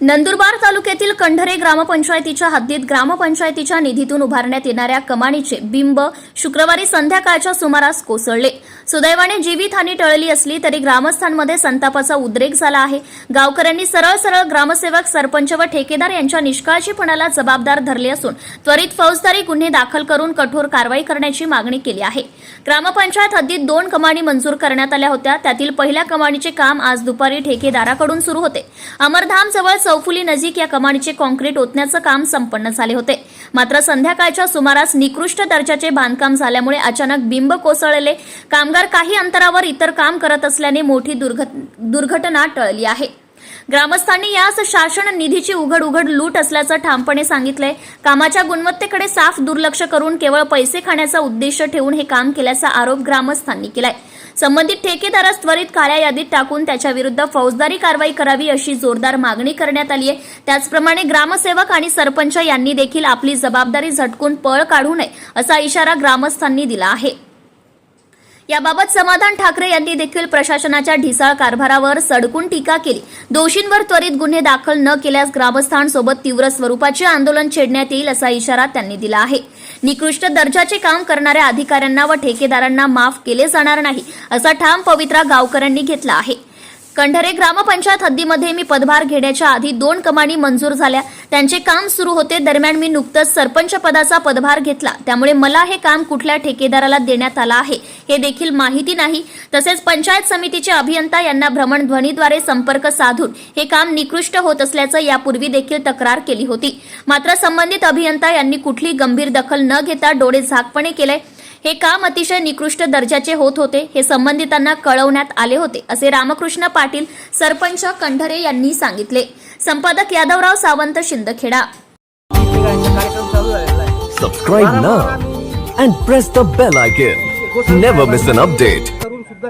नंदुरबार तालुक्यातील कंढरे ग्रामपंचायतीच्या हद्दीत ग्रामपंचायतीच्या निधीतून उभारण्यात येणाऱ्या कमानीचे बिंब शुक्रवारी संध्याकाळच्या सुमारास कोसळले. सुदैवाने जीवितहानी टळली असली तरी ग्रामस्थांमध्ये संतापाचा उद्रेक झाला आहे. गावकऱ्यांनी सरळ सरळ ग्रामसेवक सरपंच व ठेकेदार यांच्या निष्काळजीपणाला जबाबदार धरले असून त्वरित फौजदारी गुन्हे दाखल करून कठोर कारवाई करण्याची मागणी केली आहे. ग्रामपंचायत हद्दीत दोन कमानी मंजूर करण्यात आल्या होत्या. त्यातील पहिल्या कमानीचे काम आज दुपारी ठेकेदाराकडून सुरू होते. अमरधाम जवळ चौफुली नजीक या कमानीचे कॉन्क्रीट ओतण्याचं काम संपन्न झाले होते. मात्र संध्याकाळच्या सुमारास निकृष्ट दर्जाचे बांधकाम झाल्यामुळे अचानक बिंब कोसळले. कामगार काही अंतरावर इतर काम करत असल्याने मोठी दुर्घट- दुर्घटना टळली आहे. ग्रामस्थांनी यास शासन निधीची उघड उघड लूट असल्याचं ठामपणे सांगितलंय. कामाच्या गुणवत्तेकडे साफ दुर्लक्ष करून केवळ पैसे खाण्याचा उद्देश ठेवून हे काम केल्याचा आरोप ग्रामस्थांनी केलाय. संबंधित ठेकेदारास त्वरित काळ्या यादीत टाकून त्याच्या विरुद्ध फौजदारी कारवाई करावी अशी जोरदार मागणी करण्यात आली आहे त्याचप्रमाणे ग्रामसेवक आणि सरपंच यांनी देखील आपली जबाबदारी झटकून पळ काढू नये असा इशारा ग्रामस्थांनी दिला आहे. याबाबत समाधान ठाकरे यांनी देखील प्रशासनाच्या ढिसाळ कारभारावर सडकून टीका केली. दोषींवर त्वरित गुन्हे दाखल न केल्यास ग्रामस्थांसोबत तीव्र स्वरूपाचे आंदोलन छेडण्यात येईल असा इशारा त्यांनी दिला आहे. निकृष्ट दर्जाचे काम करणाऱ्या अधिकाऱ्यांना व ठेकेदारांना माफ केले जाणार नाही असा ठाम पवित्रा गावकऱ्यांनी घेतला आहे. कंढरे ग्रामपंचायत हद्दीमध्ये मी पदभार घेण्याच्या आधी दोन कमानी मंजूर झाल्या. त्यांचे काम सुरू होते दरम्यान मी नुकतंच सरपंच पदाचा पदभार घेतला. त्यामुळे मला हे काम कुठल्या ठेकेदाराला देण्यात आलं आहे हे देखील माहिती नाही. तसेच पंचायत समितीचे अभियंता यांना भ्रमणध्वनीद्वारे संपर्क साधून हे काम निकृष्ट होत असल्याचं यापूर्वी देखील तक्रार केली होती. मात्र संबंधित अभियंता यांनी कुठली गंभीर दखल न घेता डोळे झाकपणे केले हे काम अतिशय निकृष्ट दर्जाचे होत होते. हे संबंधितांना कळवण्यात आले होते असे रामकृष्ण पाटील सरपंच कंढरे यांनी सांगितले. संपादक यादवराव सावंत शिंदखेडा. सबस्क्राईब चालू and press the bell icon never miss bell update